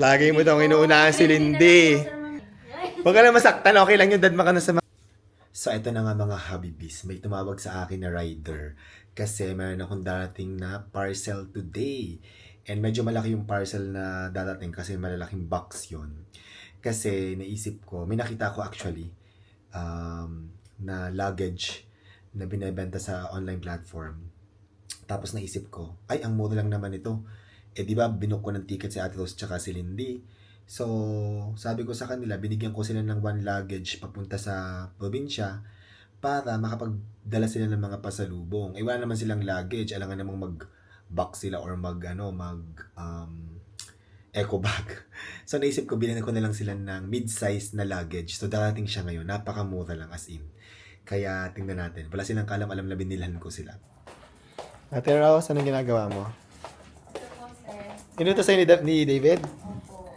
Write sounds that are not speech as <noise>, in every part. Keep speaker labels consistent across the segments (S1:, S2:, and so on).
S1: Lagi mo daw inuunahan si Lindy. Huwag ka na masaktan, okay lang yun, dad ka na sa mga... So, ito na nga mga Habibis. May tumawag sa akin na rider. Kasi meron akong darating na parcel today. And medyo malaki yung parcel na darating kasi malalaking box yon Kasi naisip ko, may nakita ko actually, um, na luggage na binebenta sa online platform. Tapos naisip ko, ay, ang mura lang naman ito. Eh, di ba, binook ko ng ticket si Ate Rose tsaka si Lindy. So, sabi ko sa kanila, binigyan ko sila ng one luggage papunta sa probinsya para makapagdala sila ng mga pasalubong. Eh, wala naman silang luggage. Alangan namang mag-box sila or mag, ano, mag, um, eco bag. <laughs> So, naisip ko, bilhin ko na lang sila ng mid-size na luggage. So, darating siya ngayon. Napakamura lang as in. Kaya, tingnan natin. Wala silang kalam-alam na binilhan ko sila. Ate Rose, anong ginagawa mo? Inuto sa'yo ni, Da- ni David?
S2: Opo.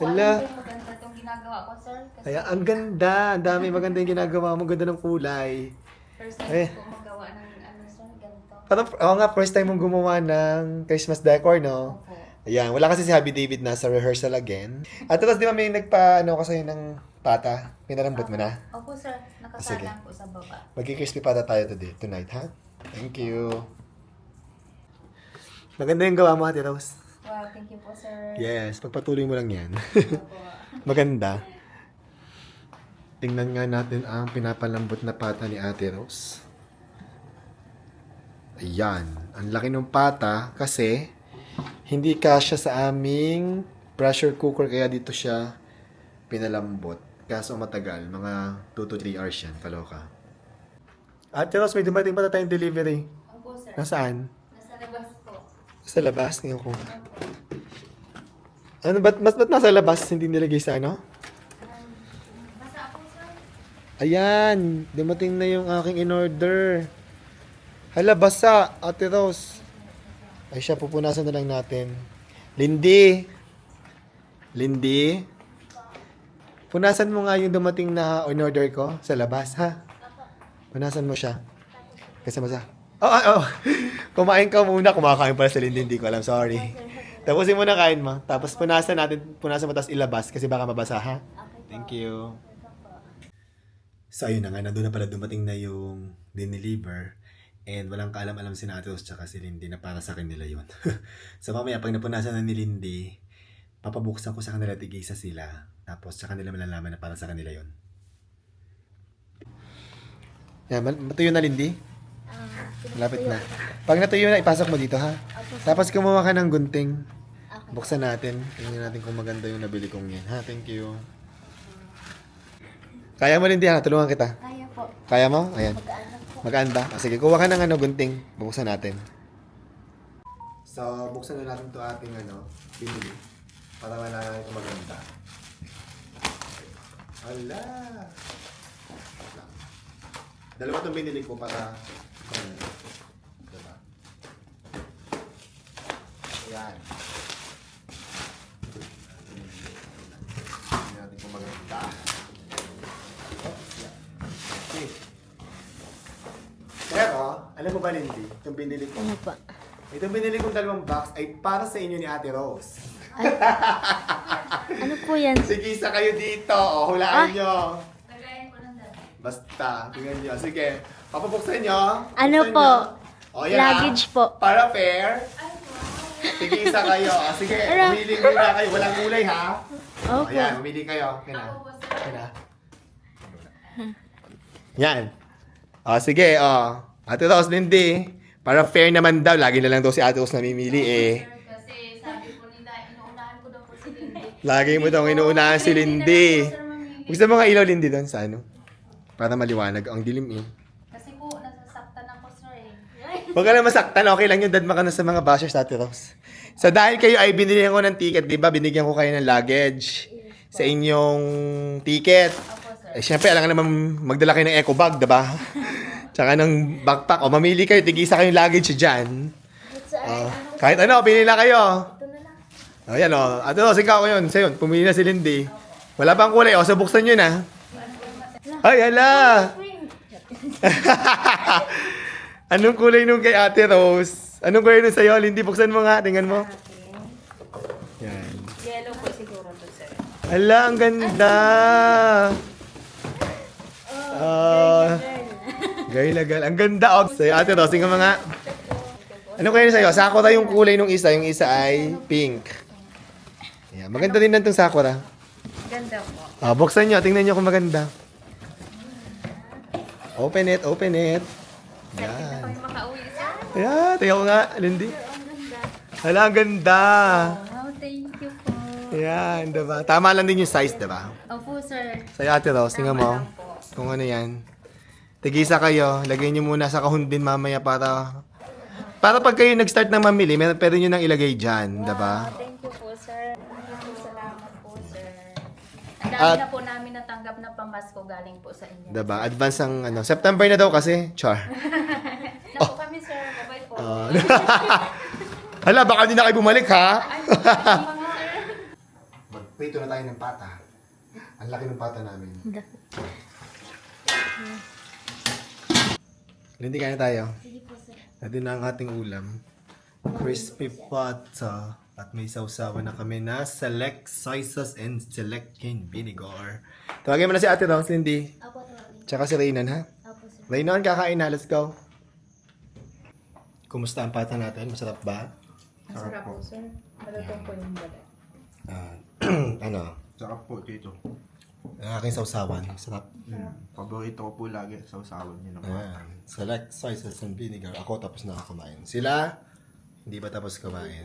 S1: Hala.
S2: Hala. maganda itong ginagawa ko, sir. Kasi
S1: Kaya ang ganda. Ang dami maganda yung ginagawa mo. Ganda ng kulay.
S2: first time
S1: Eh.
S2: ko magawa ng ano, sir, ganito.
S1: Parang, ako nga, first time mong gumawa ng Christmas decor, no?
S2: Opo.
S1: Ayan, wala kasi si Happy David na sa rehearsal again. At tapos di ba may nagpa, ano ko sa'yo ng pata? Pinalambot mo na?
S2: Opo, sir.
S1: Sige.
S2: Nakasalang po sa baba.
S1: Magki-crispy pata tayo today, tonight, ha? Thank you. Maganda yung gawa mo, Ate Rose.
S2: Wow, thank you po, sir.
S1: Yes, pagpatuloy mo lang yan. <laughs> Maganda. Tingnan nga natin ang pinapalambot na pata ni Ate Rose. Ayan. Ang laki ng pata kasi hindi kasya sa aming pressure cooker kaya dito siya pinalambot. Kaso matagal. Mga 2 to 3 hours yan. Kaloka. Ate Rose, may dumating pa na tayong delivery.
S2: Opo, sir.
S1: Nasaan?
S2: Nasa labas po.
S1: Sa labas. Tingnan ko.
S2: Opo.
S1: Ano, ba't, ba't, ba't nasa labas? Hindi nilagay sa ano? Ayan, dumating na yung aking in-order. Hala, basa, Ate Rose. Ay siya, pupunasan na lang natin. Lindy. Lindy. Punasan mo nga yung dumating na in-order ko sa labas, ha? Punasan mo siya. Kasi masa. Oh, oh, oh. <laughs> Kumain ka muna. Kumakain pala si Lindy. Hindi ko alam. Sorry. Tapusin mo na kain mo. Tapos punasan natin. Punasan mo tapos ilabas kasi baka mabasa, ha? Thank you. So, ayun na nga, nandun na pala dumating na yung dineliver. And walang kaalam-alam si Natos tsaka si Lindy na para sa akin nila yun. <laughs> so, mamaya, pag napunasan na ni Lindy, papabuksan ko sa kanila tigisa sila. Tapos, tsaka nila malalaman na para sa kanila yun. Yan, matuyo na, Lindy? Malapit na. Pag natuyo na, ipasok mo dito, ha? Tapos, kumuha ka ng gunting. Buksan natin. Tingnan natin kung maganda yung nabili kong yan. Ha, thank you. Kaya mo, Lindy, ha? Tulungan kita.
S2: Kaya po.
S1: Kaya mo? Ayan.
S2: Magaan
S1: ba? Ah, sige, kuha ka ng ano, gunting. Buksan natin. So, buksan na natin to ating ano, binili. Para malaman kung maganda. Hala! Dalawa itong binili ko para ano, diba? Ayan. Tingnan natin kung maganda. Oops, yan. Okay. Pero, alam mo ba, Lindy, itong binili ko,
S3: Ano pa?
S1: itong binili kong dalawang box ay para sa inyo ni Ate Rose. <laughs>
S3: Ano po yan?
S1: Sige, isa kayo dito. O, hulaan
S3: Ah.
S1: nyo.
S2: Ko lang dati.
S1: Basta, tingnan nyo. Sige, papabuksan nyo.
S3: Ano
S1: Buksan
S3: po?
S1: nyo. O, yan
S3: Luggage po.
S1: Para fair. Sige, isa kayo. O, sige,
S3: Ano?
S1: pumili muna kayo. Walang kulay, ha? O,
S3: Opo.
S1: yan, pumili kayo. Yan
S2: Ako po, sir.
S1: Yan ah. Yan. O, sige, o. Ate Rose, Lindy. Para fair naman daw. Lagi na lang daw si Ate Rose namimili eh.
S2: Kasi sabi po nila, inuunahan ko daw po si Lindy.
S1: Lagi mo daw inuunahan si Lindy. Gusto mo nga ilaw, Lindy, doon sa ano? Para maliwanag. Ang dilim eh.
S2: Kasi po, nasasaktan ako, sir eh.
S1: Huwag ka na masaktan. Okay lang yun. Dadma ka na sa mga bashers, Ate Rose. So, dahil kayo ay binigyan ko ng ticket, di ba? Binigyan ko kayo ng luggage sa inyong ticket.
S2: Opo, sir.
S1: Eh, syempre, alam ka naman magdala kayo ng eco bag, diba? <laughs> Tsaka ng backpack. O, mamili kayo. Tigisa kayong luggage dyan. Oh, kahit ano, pili na kayo. O, yan o. Ate Rose, ikaw ko yun. Sa'yo, pumili na si Lindy. Wala pang kulay. O, so buksan nyo na. Ay, hala! <laughs> Anong kulay nung kay Ate Rose? Anong kulay nung sa'yo? Lindy, buksan mo nga. Tingnan mo. Yan.
S2: Yellow po siguro. to, sir.
S1: Ala, ang ganda! Ah, girl. Ang ganda. Oh. Sa'yo, ate Rosing, ang mga... Ano kaya sa'yo? Sakura yung kulay nung isa. Yung isa ay pink. Yeah, maganda din nantong sakura.
S2: Ganda po.
S1: Ah, buksan nyo. Tingnan nyo kung maganda. Open it, open it. Yan.
S2: Makauwi, sir.
S1: Ayan, tingnan ko nga, Lindy. Hala, ang ganda.
S2: Wow, thank you po.
S1: Ayan, diba? Tama lang din yung size, diba?
S2: Opo, sir.
S1: Sa'yo, ate Rose, tingnan mo. Kung ano yan. Tigisa kayo, lagay nyo muna sa kahon din mamaya para... Para pag kayo nag-start na mamili, meron pwede nyo nang ilagay dyan, diba?
S2: Thank you po, sir. Maraming salamat po, sir. Ang dami
S1: At-
S2: na po namin natanggap na pamasko galing po sa inyo.
S1: Diba? Advance ang ano. September na daw kasi. Char. <laughs>
S2: Na po kami, sir. Bye-bye po.
S1: Ah. <laughs> Hala, baka hindi na kayo bumalik, ha? Magprito na tayo ng pata. Ang laki ng pata namin. Hindi kaya tayo.
S2: Sige po, sir.
S1: Natin na ang ating ulam. Crispy pata. At may sausawan na kami na select soy sauce and select cane vinegar. Tawagin mo na si Ate Rose, Lindy.
S2: Apo, tawagin.
S1: Tsaka si Raynon, ha?
S2: Apo, sir.
S1: Raynon, kakain na. Let's go. Kumusta ang pata natin? Masarap ba?
S2: Masarap po, sir. Malutong po yung bala.
S1: Ah, <clears throat> ano?
S3: Sarap po dito.
S1: Ang aking sausawan. Masarap.
S3: Mm. Paborito ko po lagi sa usawan niyo naman.
S1: Ayan. Select soy sauce and vinegar. Ako tapos na ako kumain. Sila, hindi pa tapos kumain.